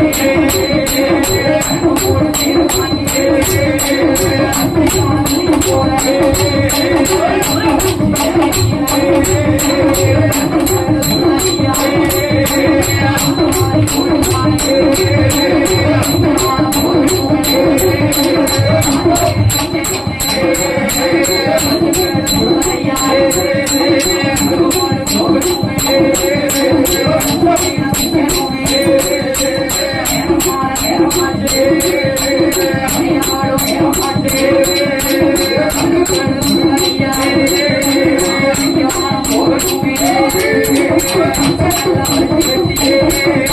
I'm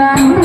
Bang